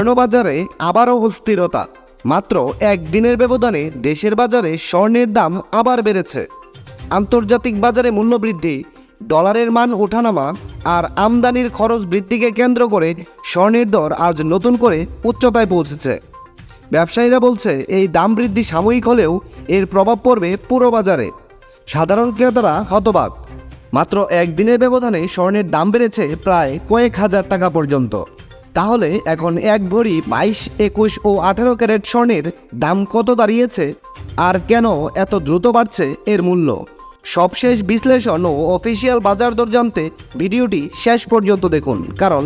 স্বর্ণবাজারে আবারও অস্থিরতা। মাত্র একদিনের ব্যবধানে দেশের বাজারে স্বর্ণের দাম আবার বেড়েছে। আন্তর্জাতিক বাজারে মূল্যবৃদ্ধি ডলারের মান ওঠানামা আর আমদানির খরচ বৃদ্ধিকে কেন্দ্র করে স্বর্ণের দর আজ নতুন করে উচ্চতায় পৌঁছেছে। ব্যবসায়ীরা বলছে, এই দাম বৃদ্ধি সাময়িক হলেও এর প্রভাব পড়বে পুরো বাজারে। সাধারণ ক্রেতারা হতবাক। মাত্র একদিনের ব্যবধানে স্বর্ণের দাম বেড়েছে প্রায় কয়েক হাজার টাকা পর্যন্ত। তাহলে এখন এক ভরি বাইশ, একুশ ও আঠেরো ক্যারেট স্বর্ণের দাম কত দাঁড়িয়েছে? আর কেন এত দ্রুত বাড়ছে এর মূল্য? সবশেষ বিশ্লেষণ ও অফিসিয়াল বাজার দর জানতে ভিডিওটি শেষ পর্যন্ত দেখুন, কারণ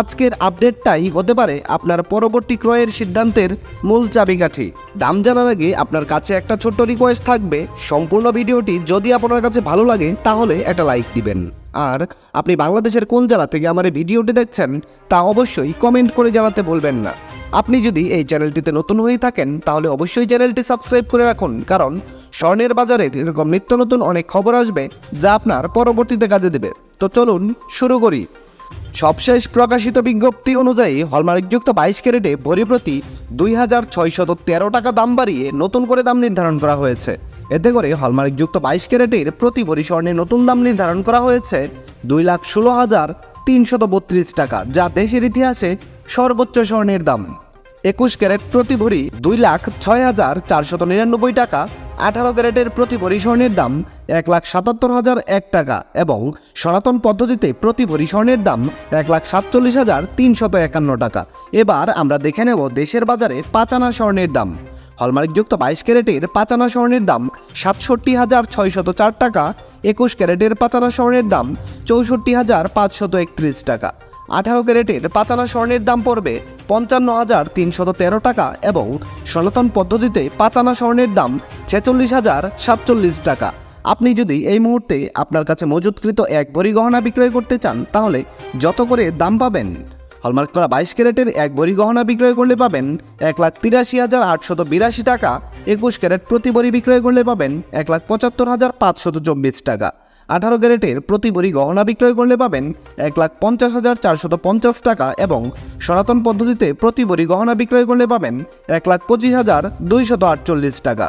আজকের আপডেটটাই হতে পারে আপনার পরবর্তী ক্রয়ের সিদ্ধান্তের মূল চাবিকাঠি। দাম জানার আগে আপনার কাছে একটা ছোট্ট রিকোয়েস্ট থাকবে। সম্পূর্ণ ভিডিওটি যদি আপনার কাছে ভালো লাগে, তাহলে একটা লাইক দিবেন। আর আপনি বাংলাদেশের কোন জেলা থেকে আমার এই ভিডিওটি দেখছেন তা অবশ্যই কমেন্ট করে জানাতে বলবেন না। আপনি যদি এই চ্যানেলটিতে নতুন হয়ে থাকেন, তাহলে অবশ্যই চ্যানেলটি সাবস্ক্রাইব করে রাখুন, কারণ স্বর্ণের বাজারে এরকম নিত্য নতুন অনেক খবর আসবে যা আপনার পরবর্তীতে কাজে দেবে। তো চলুন শুরু করি। সবশেষ প্রকাশিত বিজ্ঞপ্তি অনুযায়ী হলমার্কযুক্ত বাইশ ক্যারেটে ভরি প্রতি দুই হাজার ছয়শত তেরো টাকা দাম বাড়িয়ে নতুন করে দাম নির্ধারণ করা হয়েছে। এতে করে হলমার্কযুক্ত বাইশ ক্যারেটের প্রতি ভরি স্বর্ণের নতুন দাম নির্ধারণ করা হয়েছে দুই লাখ ষোলো হাজার তিনশত বত্রিশ টাকা, যা দেশের ইতিহাসে সর্বোচ্চ স্বর্ণের দাম। একুশ ক্যারেট প্রতি ভরি দুই লাখ ছয় হাজার চারশত নিরানব্বই টাকা, আঠারো ক্যারেটের প্রতি ভরি স্বর্ণের দাম এক লাখ সাতাত্তর হাজার এক টাকা এবং সনাতন পদ্ধতিতে প্রতি ভরি স্বর্ণের দাম এক লাখ সাতচল্লিশ হাজার তিনশত একান্ন টাকা। এবার আমরা দেখে নেব দেশের বাজারে পাঁচানা স্বর্ণের দাম। হলমার্কযুক্ত বাইশ ক্যারেটের পাঁচানা স্বর্ণের দাম সাতষট্টি হাজার ছয়শত চার টাকা, একুশ ক্যারেটের পাঁচানা স্বর্ণের দাম চৌষট্টি হাজার পাঁচশত একত্রিশ টাকা। আঠারো ক্যারেটের পাতানা স্বর্ণের দাম পড়বে পঞ্চান্ন হাজার তিনশত তেরো টাকা এবং সনাতন পদ্ধতিতে পাতানা স্বর্ণের দাম ছেচল্লিশ হাজার সাতচল্লিশ টাকা। আপনি যদি এই মুহূর্তে আপনার কাছে মজুতকৃত এক ভরি গহনা বিক্রয় করতে চান, তাহলে যত করে দাম পাবেন হলমার্ক করা বাইশ ক্যারেটের এক ভরি গহনা বিক্রয় করলে পাবেন এক লাখ তিরাশি হাজার আটশত বিরাশি টাকা, একুশ ক্যারেট প্রতি ভরি বিক্রয় করলে পাবেন এক লাখ পঁচাত্তর হাজার পাঁচশত চব্বিশ টাকা। আঠারো ক্যারেটের প্রতি ভরি গহনা বিক্রয় করলে পাবেন এক লাখ পঞ্চাশ হাজার চারশত পঞ্চাশ টাকা এবং সনাতন পদ্ধতিতে প্রতি ভরি গহনা বিক্রয় করলে পাবেন এক লাখ পঁচিশ হাজার দুইশত আটচল্লিশ টাকা।